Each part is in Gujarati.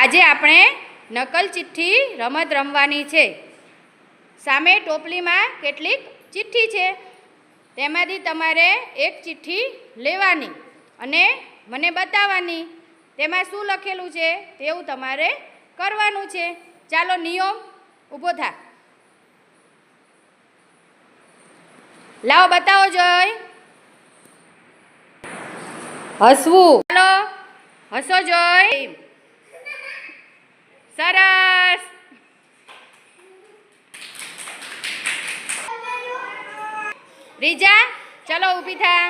આજે આપણે નકલ ચિઠ્ઠી રમત રમવાની છે. સામે ટોપલીમાં કેટલીક ચિઠ્ઠી છે. તેમાંથી તમારે એક ચિઠ્ઠી લેવાની અને મને બતાવવાની. તેમાં શું લખેલું છે તેવું તમારે કરવાનું છે. ચાલો નિયમ ઊભો થા. લાવો, બતાવો જોઈ હસવું. ચાલો, હસો જોઈ સરસ રીજા ચલો ઊભી થા.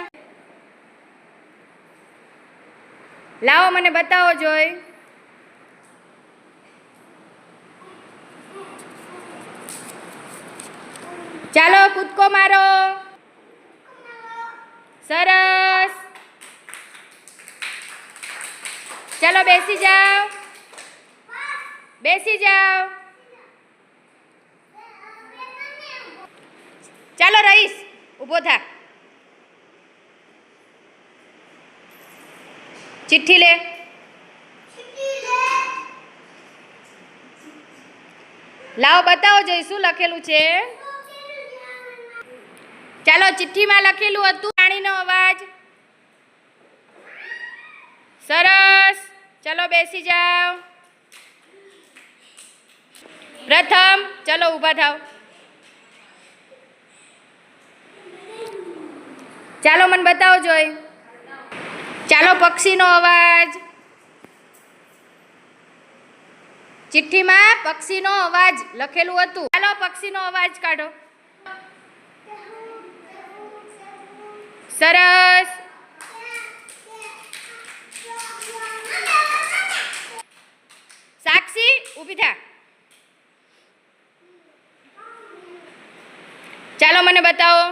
લાવો મને બતાવો જોઈ. ચાલો કૂદકો મારો. સરસ. ચાલો બેસી જાઓ. બેસી જાઓ. ચાલો રહીશ ઊભો થા. ચિઠ્ઠી લે. લાવો, બતાવો જોઈ, શું લખેલું છે? ચાલો, ચિઠ્ઠીમાં લખેલું હતું. પાણીનો અવાજ. સરસ. ચાલો, બેસી જાઓ. પ્રથમ, ચલો ઊભા થાવ ચાલો મને બતાવો જોઈ. ચાલો પક્ષીનો અવાજ. ચિઠ્ઠીમાં પક્ષીનો અવાજ લખેલું હતું. ચાલો પક્ષીનો અવાજ કાઢો. સરસ. સાક્ષી, ઊભી થા. ચાલો મને બતાવો.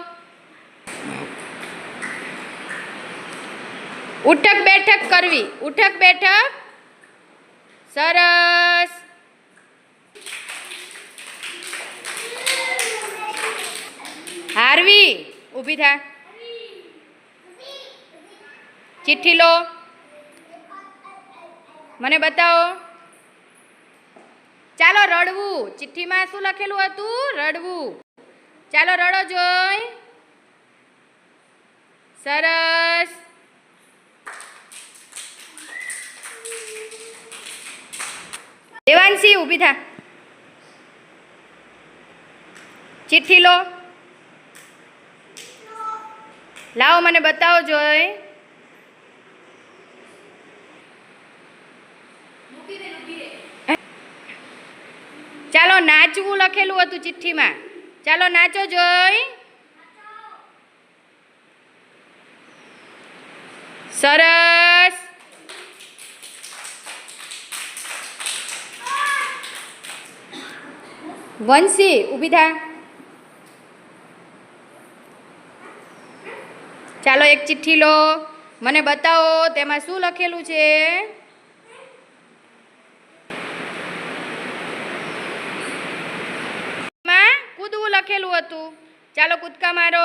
ઉઠક બેઠક કરવી. ઉઠક બેઠક. સરસ. હારવી. ઊભી થા. ચિઠ્ઠી લો. મને બતાવો. ચાલો રડવું. ચિઠ્ઠીમાં શું લખેલું હતું? રડવું. ચાલો રડો જોઈ. સરસ. દેવાંશી, ઊભી થા. ચિઠ્ઠી લો. લાવો મને બતાવો જોઈ. ચાલો, નાચવું લખેલું હતું ચિઠ્ઠીમાં. ચાલો નાચો જોઈ. સરસ. વંશી, ઊભી થા. ચાલો એક ચિઠ્ઠી લો. મને બતાવો તેમાં શું લખેલું છે? કૂદવું હતું. ચાલો કૂદકા મારો.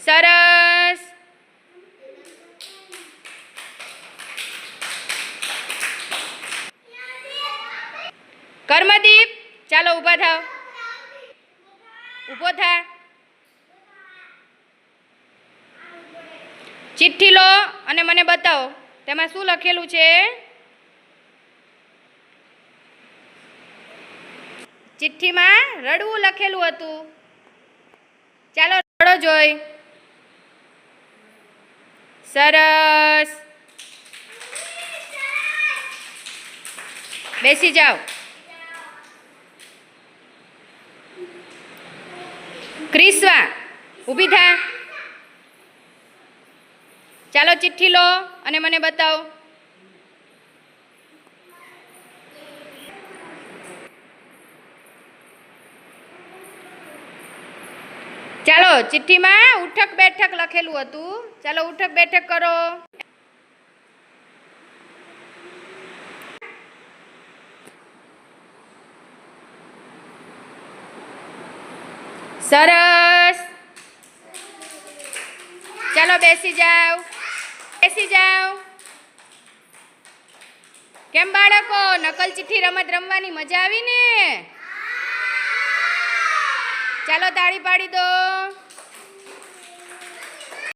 સરસ. કર્મદીપ, ચાલો ઊભા થાવ. ઊભો થા. ચિઠ્ઠી લો અને મને બતાવો. તેમાં શું લખેલું છે? ચિઠ્ઠીમાં રડવું લખેલું હતું. ચાલો રડો જોઈ. સરસ. બેસી જાઓ. ક્રિસ્વા ઊભી થા. ચાલો ચિઠ્ઠી લો અને મને બતાવો. ચાલો, ચિઠ્ઠીમાં ઉઠક બેઠક લખેલું હતું. ચાલો, ઉઠક બેઠક કરો. સરસ. ચાલો, બેસી જાઓ. બેસી જાઓ. કેમ બાળકો? નકલ ચિઠ્ઠી રમત રમવાની મજા આવી ને ચાલો તાળી પાડી દો.